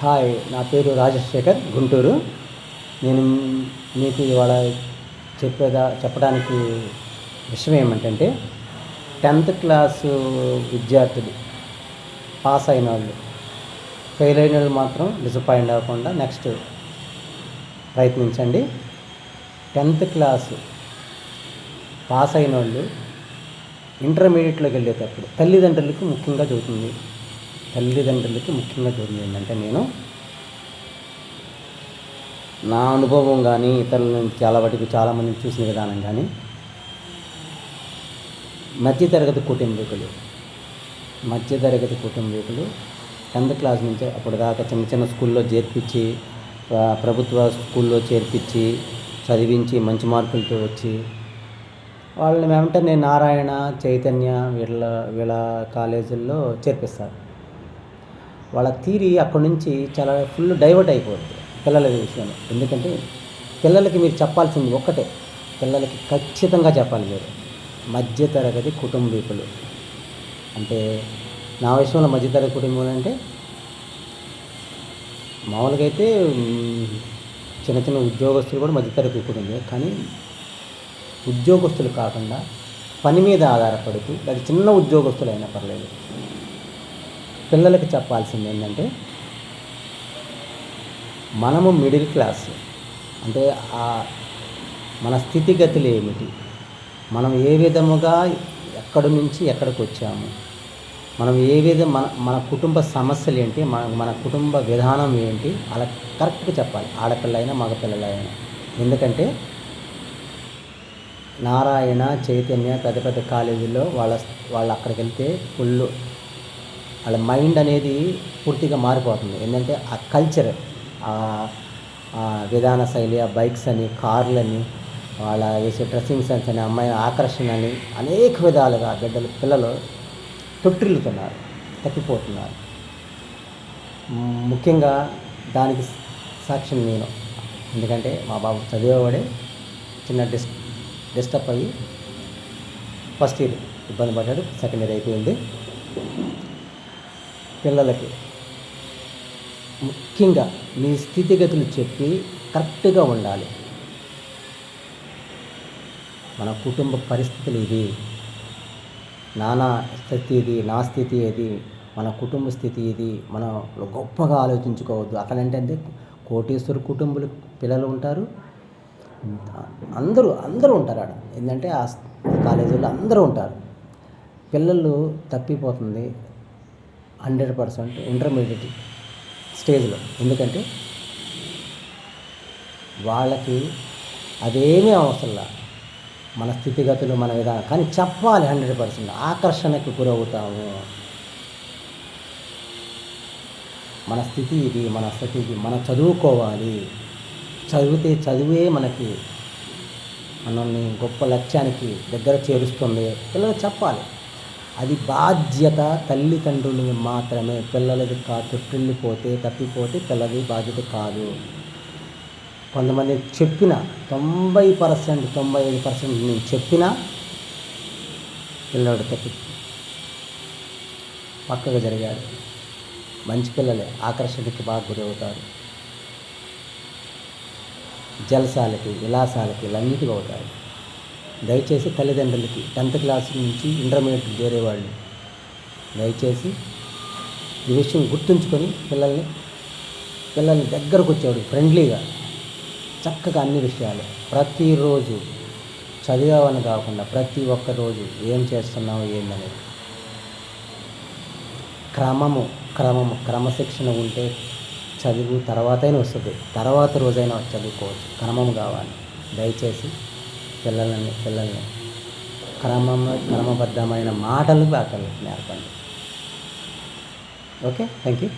Hi నా పేరు రాజశేఖర్ గుంటూరు. నేను మీకు ఇవాళ చెప్పేదా చెప్పడానికి విషయం ఏమిటంటే టెన్త్ క్లాసు విద్యార్థులు పాస్ అయిన వాళ్ళు ఫెయిల్ అయిన వాళ్ళు మాత్రం డిసప్పాయింట్ అవ్వకుండా నెక్స్ట్ ప్రయత్నించండి. టెన్త్ క్లాసు పాస్ అయిన వాళ్ళు ఇంటర్మీడియట్లోకి వెళ్ళేటప్పుడు తల్లిదండ్రులకు ముఖ్యంగా చదువుతుంది తల్లిదండ్రులకి ముఖ్యంగా చూడండి ఏంటంటే నేను నా అనుభవం కానీ ఇతరుల నుంచి చాలా వాటికి చాలామందిని చూసిన విధానం కానీ మధ్యతరగతి కుటుంబీకులు మధ్యతరగతి కుటుంబీకులు టెన్త్ క్లాస్ నుంచి అప్పుడు దాకా చిన్న చిన్న స్కూల్లో చేర్పించి ప్రభుత్వ స్కూల్లో చేర్పించి చదివించి మంచి మార్కులతో వచ్చి వాళ్ళని వెంటనే నారాయణ చైతన్య వీళ్ళ వీళ్ళ కాలేజీల్లో చేర్పిస్తారు. వాళ్ళ తీరి అక్కడి నుంచి చాలా ఫుల్ డైవర్ట్ అయిపోతుంది పిల్లల విషయంలో. ఎందుకంటే పిల్లలకి మీరు చెప్పాల్సింది ఒక్కటే పిల్లలకి ఖచ్చితంగా చెప్పాలి మీరు. మధ్యతరగతి కుటుంబీకులు. అంటే నా విషయంలో మధ్యతరగతి కుటుంబం అంటే మామూలుగా అయితే చిన్న చిన్న ఉద్యోగస్తులు కూడా మధ్యతరగతి కుటుంబే కానీ ఉద్యోగస్తులు కాకుండా పని మీద ఆధారపడుతూ అది చిన్న ఉద్యోగస్తులు అయినా పర్లేదు పిల్లలకు చెప్పాల్సింది ఏంటంటే మనము మిడిల్ క్లాస్. అంటే ఆ మన స్థితిగతులు ఏమిటి? మనం ఏ విధముగా ఎక్కడి నుంచి ఎక్కడికి వచ్చాము? మనం ఏ విధం మన మన కుటుంబ సమస్యలు ఏంటి? మన మన కుటుంబ విధానం ఏంటి? అలా కరెక్ట్గా చెప్పాలి. ఆడపిల్లైనా మగపిల్లలైనా. ఎందుకంటే నారాయణ చైతన్య పెద్ద పెద్ద కాలేజీల్లో వాళ్ళ వాళ్ళు అక్కడికి వెళ్తే ఫుల్ వాళ్ళ మైండ్ అనేది పూర్తిగా మారిపోతుంది. ఏంటంటే ఆ కల్చర్ ఆ విధాన శైలి ఆ బైక్స్ అని కార్లని వాళ్ళ వేసే డ్రెస్సింగ్ సెన్స్ అని అమ్మాయి ఆకర్షణ అని అనేక విధాలుగా బిడ్డలు పిల్లలు తొట్టిల్లుతున్నారు తప్పిపోతున్నారు. ముఖ్యంగా దానికి సాక్ష్యం నేను. ఎందుకంటే మా బాబు చదివేవాడే చిన్న డిస్ డిస్టర్బ్ అయ్యి ఫస్ట్ ఇయర్ ఇబ్బంది పడ్డాడు సెకండ్ ఇయర్ అయిపోయింది. పిల్లలకి. ముఖ్యంగా మీ స్థితిగతులు చెప్పి కరెక్ట్గా ఉండాలి. మన కుటుంబ పరిస్థితులు ఇది నానా స్థితి ఇది నా స్థితి ఇది మన కుటుంబ స్థితి ఇది. మనం గొప్పగా ఆలోచించుకోవద్దు. అక్కడ అంటే కోటేశ్వర కుటుంబాలు పిల్లలు ఉంటారు. అందరూ అందరూ ఉంటారు ఆడ. ఏంటంటే ఆ కాలేజీలో అందరూ ఉంటారు. పిల్లలు తప్పిపోతుంది. హండ్రెడ్ పర్సెంట్ ఇంటర్మీడియట్ స్టేజ్లో. ఎందుకంటే వాళ్ళకి అదేమీ అవసరంలా మన స్థితిగతులు మన విధానం. కానీ చెప్పాలి హండ్రెడ్ పర్సెంట్. ఆకర్షణకు గురవుతాము. మన స్థితి ఇది మన స్థితి ఇది. మనం చదువుకోవాలి. చదివితే చదివే మనకి మనల్ని గొప్ప లక్ష్యానికి దగ్గర చేరుస్తుంది. పిల్లలు చెప్పాలి. అది బాధ్యత తల్లిదండ్రులు మాత్రమే. పిల్లలది కా పోతే తప్పిపోతే పిల్లది బాధ్యత కాదు. కొంతమంది చెప్పిన తొంభై పర్సెంట్ తొంభై ఐదు పర్సెంట్ నేను చెప్పినా పిల్లడు తప్పి పక్కగా జరిగాడు. మంచి పిల్లలే ఆకర్షణకి బాగా గురవుతారు. జలసాలకి విలాసాలకి ఇలాన్నిటికి అవుతారు. దయచేసి తల్లిదండ్రులకి టెన్త్ క్లాస్ నుంచి ఇంటర్మీడియట్ చేరేవాళ్ళు దయచేసి ఈ విషయం గుర్తుంచుకొని పిల్లల్ని పిల్లల్ని దగ్గరకు వచ్చేవాడు ఫ్రెండ్లీగా చక్కగా అన్ని విషయాలు. ప్రతిరోజు చదివావని కాకుండా ప్రతి ఒక్క రోజు ఏం చేస్తున్నావు ఏందనేది. క్రమము క్రమము క్రమశిక్షణ ఉంటే చదువు తర్వాతైనా వస్తుంది. తర్వాత రోజైనా చదువుకోవచ్చు. క్రమం కావాలి. దయచేసి పిల్లలని పిల్లల్ని క్రమం క్రమబద్ధమైన మాటలు బాగా నేర్పండి. ఓకే? Thank you